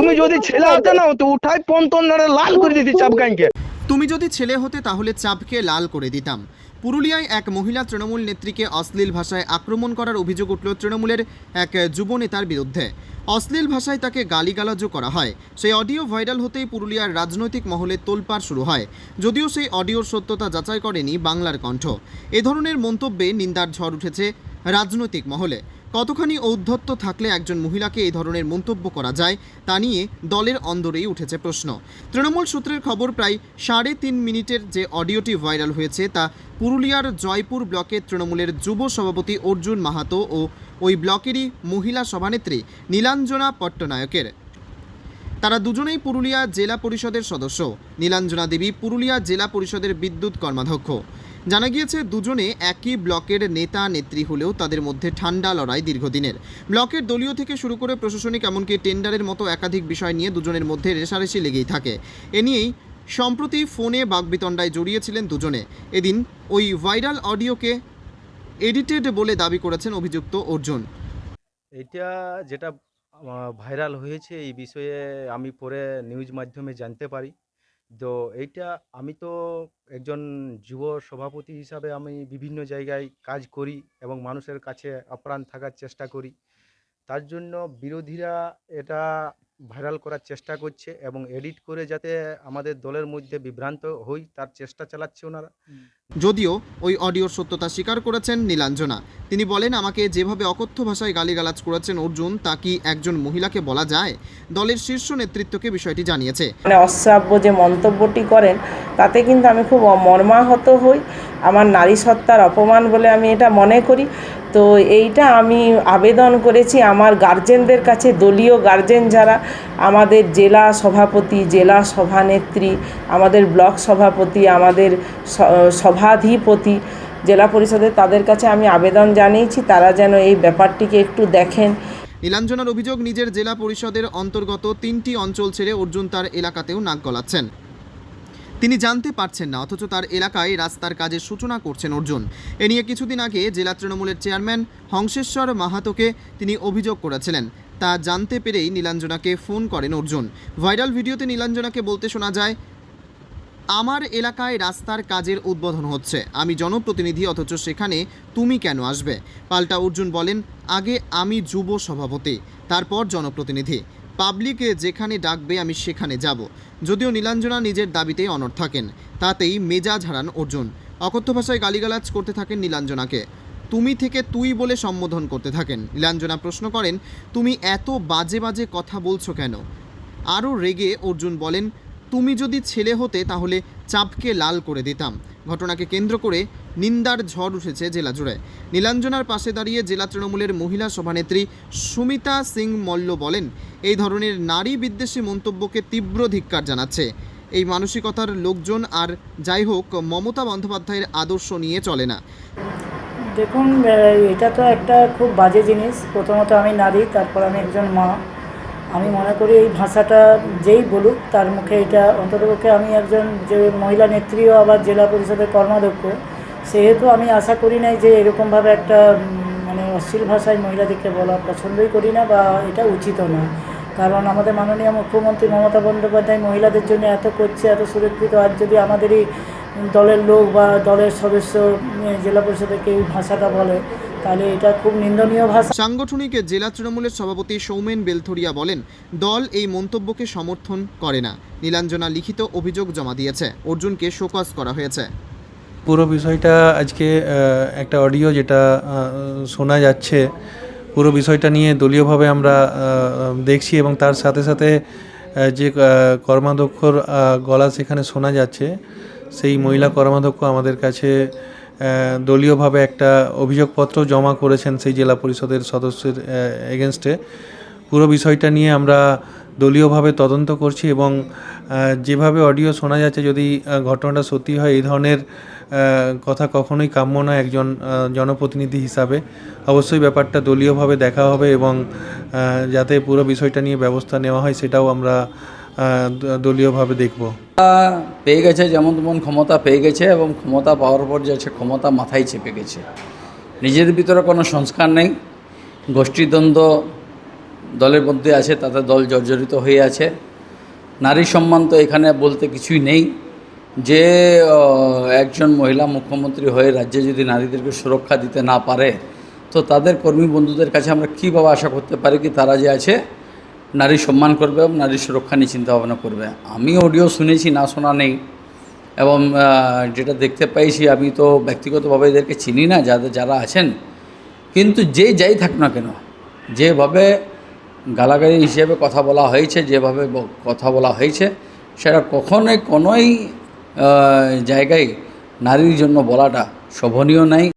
তুমি যদি ছেলে হতে না তো উঠাই পন্তন লাল করে দিতি চাপকাইকে তুমি যদি ছেলে হতে, তাহলে চাপকে লাল করে দিতাম। পুরুলিয়ায় এক মহিলা তৃণমূল নেত্রীকে অশ্লীল ভাষায় আক্রমণ করার অভিযোগ উঠল তৃণমূলের এক যুব নেতার বিরুদ্ধে। অশ্লীল ভাষায় তাকে গালিগালাজও করা হয়। সেই অডিও ভাইরাল হতেই পুরুলিয়ার রাজনৈতিক মহলে তোলপাড় শুরু হয়। যদিও সেই অডিওর সত্যতা যাচাই করেনি বাংলার কণ্ঠ। এ ধরনের মন্তব্যে নিন্দার ঝড় উঠেছে রাজনৈতিক মহলে। কতখানি ঔদ্ধত্য থাকলে একজন মহিলাকে এই ধরনের মন্তব্য করা যায়, তা নিয়ে দলের অন্দরেই উঠেছে প্রশ্ন। তৃণমূল সূত্রের খবর প্রায় সাড়ে তিন মিনিটের যে অডিওটি ভাইরাল হয়েছে, তা পুরুলিয়ার জয়পুর ব্লকের তৃণমূলের যুব সভাপতি অর্জুন মাহাতো ও ওই ব্লকেরই মহিলা সভানেত্রী নীলাঞ্জনা পট্টনায়কের। তারা দুজনেই পুরুলিয়া জেলা পরিষদের সদস্য। নীলাঞ্জনা দেবী পুরুলিয়া জেলা পরিষদের বিদ্যুৎ কর্মাধ্যক্ষ। জানা গিয়েছে, দুজনে একই ব্লকের নেতা নেত্রী হলেও তাদের মধ্যে ঠান্ডা লড়াই দীর্ঘদিনের। ব্লকের দলীয় থেকে শুরু করে প্রশাসনিক, এমনকি টেন্ডারের মতো একাধিক বিষয় নিয়ে দুজনের মধ্যে রেশারেশি লেগেই থাকে। এ নিয়েই সম্প্রতি ফোনে বাগবিতণ্ডায় জড়িয়েছিলেন দুজনে। এদিন ওই ভাইরাল অডিওকে এডিটেড বলে দাবি করেছেন অভিযুক্ত অর্জুন। এটা যেটা ভাইরাল হয়েছে, এই বিষয়ে আমি পরে নিউজ মাধ্যমে জানতে পারি। তো এইটা আমি তো একজন যুব সভাপতি হিসাবে আমি বিভিন্ন জায়গায় কাজ করি এবং মানুষের কাছে আপ্রাণ থাকার চেষ্টা করি। তার জন্য বিরোধীরা এটা ভাইরাল করার চেষ্টা করছে এবং এডিট করে যাতে আমাদের দলের মধ্যে বিভ্রান্ত হই তার চেষ্টা চালাচ্ছে ওনারা। যদিও ওই অডিওর সত্যতা স্বীকার করেছেন নীলাঞ্জনা। তিনি বলেন আমাকে যেভাবে অকথ্য ভাষায় গালিগালাজ করেছেন অর্জুন তা কি একজন মহিলাকে বলা যায়? দলের শীর্ষ নেতৃত্বকে বিষয়টি জানিয়েছে। মানে অশ্রাব্য যে মন্তব্যটি করেন তাতে কিন্তু আমি খুব মর্মাহত হই। আমার নারী সত্তার অপমান বলে আমি এটা মনে করি। তো এইটা আমি আবেদন করেছি আমার গার্জেনদের কাছে, দলীয় গার্জেন যারা, আমাদের জেলা সভাপতি, জেলা সভানেত্রী, আমাদের ব্লক সভাপতি, আমাদের সভাধিপতি, জেলা পরিষদের তাদের কাছে আমি আবেদন জানিয়েছি, তারা যেন এই ব্যাপারটিকে একটু দেখেন। নীলাঞ্জনার অভিযোগ, নিজের জেলা পরিষদের অন্তর্গত তিনটি অঞ্চল ছেড়ে অর্জুন তার এলাকাতেও নাক গলাচ্ছেন। তিনি জানতে পারছেন না, অথচ তার এলাকায় রাস্তার কাজের সূচনা করছেন অর্জুন। এ নিয়ে কিছুদিন আগে জেলা তৃণমূলের চেয়ারম্যান হংসেশ্বর মাহাতোকে তিনি অভিযোগ করেছিলেন। তা জানতে পেরেই নীলাঞ্জনাকে ফোন করেন অর্জুন। ভাইরাল ভিডিওতে নীলাঞ্জনাকে বলতে শোনা যায়, আমার এলাকায় রাস্তার কাজের উদ্বোধন হচ্ছে। আমি জনপ্রতিনিধি, অথচ সেখানে তুমি কেন আসবে? পাল্টা অর্জুন বলেন, আগে আমি যুব সভাপতি, তারপর জনপ্রতিনিধি। পাবলিকে যেখানে ডাকবে আমি সেখানে যাব। যদিও নীলাঞ্জনা নিজের দাবিতেই অনড় থাকেন, তাতেই মেজাজ হারান অর্জুন। অকথ্য ভাষায় গালিগালাজ করতে থাকেন নীলাঞ্জনাকে। তুমি থেকে তুই বলে সম্বোধন করতে থাকেন। নীলাঞ্জনা প্রশ্ন করেন, তুমি এত বাজে বাজে কথা বলছো কেন? আরও রেগে অর্জুন বলেন, তুমি যদি ছেলে হতে তাহলে চাপকে লাল করে দিতাম। ঘটনাকে কেন্দ্র করে নিন্দার ঝড় উঠেছে জেলা জুড়ে। নীলাঞ্জনার পাশে দাঁড়িয়ে জেলা তৃণমূলের মহিলা সভানেত্রী সুমিতা সিং মল্ল বলেন, এই ধরনের নারী বিদ্বেষী মন্তব্যকে তীব্র ধিক্কার জানাচ্ছে। এই মানসিকতার লোকজন আর যাই হোক, মমতা বন্দ্যোপাধ্যায়ের আদর্শ নিয়ে চলে না। দেখুন এটা তো একটা খুব বাজে জিনিস। প্রথমত আমি নারী, তারপর আমি একজন মা। আমি মনে করি এই ভাষাটা যেই বলুক, তার মুখে এটা অন্ততপক্ষে আমি একজন যে মহিলা নেত্রীও আবার জেলা পরিষদের কর্মাধ্যক্ষ সেহেতু আমি আশা করি নাই যে এরকমভাবে একটা মানে অশ্লীল ভাষায় মহিলাদেরকে বলা পছন্দই করি না বা এটা উচিতও না কারণ আমাদের মাননীয় মুখ্যমন্ত্রী মমতা বন্দ্যোপাধ্যায় মহিলাদের জন্য এত করছে, এত সুরক্ষিত, আর যদি আমাদেরই দলের লোক বা দলের সদস্য জেলা পরিষদে কেউ ভাষাটা বলে, তাহলে এটা খুব নিন্দনীয় ভাষা। সাংগঠনিক জেলা তৃণমূলের সভাপতি সৌমেন বেলথরিয়া বলেন, দল এই মন্তব্যকে সমর্থন করে না। নীলাঞ্জনা লিখিত অভিযোগ জমা দিয়েছে। অর্জুনকে শোকজ করা হয়েছে। পুরো বিষয়টা আজকে একটা অডিও যেটা শোনা যাচ্ছে, পুরো বিষয়টা নিয়ে দলীয়ভাবে আমরা দেখছি এবং তার সাথে সাথে যে কর্মাধ্যক্ষর গলা সেখানে শোনা যাচ্ছে, সেই মহিলা কর্মাধ্যক্ষ আমাদের কাছে দলীয়ভাবে একটা অভিযোগপত্র জমা করেছেন সেই জেলা পরিষদের সদস্যের এগেনস্টে পুরো বিষয়টা নিয়ে আমরা দলীয়ভাবে তদন্ত করছি এবং যেভাবে অডিও শোনা যাচ্ছে, যদি ঘটনাটা সত্যি হয়, এই ধরনের কথা কখনোই কাম্য নয় একজন জনপ্রতিনিধি হিসাবে। অবশ্যই ব্যাপারটা দলীয়ভাবে দেখা হবে এবং যাতে পুরো বিষয়টা নিয়ে ব্যবস্থা নেওয়া হয়, সেটাও আমরা দলীয়ভাবে দেখব। পেয়ে গেছে, যেমন তেমন ক্ষমতা পেয়ে গেছে এবং ক্ষমতা পাওয়ার পর যাচ্ছে ক্ষমতা মাথায় চেপে গেছে। নিজের ভিতরে কোনো সংস্কার নেই। গোষ্ঠীদ্বন্দ্ব দলের মধ্যে আছে, তাতে দল জর্জরিত হয়ে আছে। নারী সম্মান তো এখানে বলতে কিছুই নেই। যে একজন মহিলা মুখ্যমন্ত্রী হয়ে রাজ্যে যদি নারীদেরকে সুরক্ষা দিতে না পারে, তো তাদের কর্মী বন্ধুদের কাছে আমরা কীভাবে আশা করতে পারি কি তারা যে আছে নারী সম্মান করবে এবং নারী সুরক্ষা নিয়ে চিন্তাভাবনা করবে? আমি অডিও শুনেছি, না শোনা নেই। এবং যেটা দেখতে পাইছি, আমি তো ব্যক্তিগতভাবে এদেরকে চিনি না, যাদের, যারা আছেন। কিন্তু যে যাই থাক না কেন, যেভাবে গালাগালি হিসেবে কথা বলা হয়েছে, যেভাবে কথা বলা হয়েছে, সেটা কখনোই কোনোই জায়গায় নারীর জন্য বলাটা শোভনীয় নাই।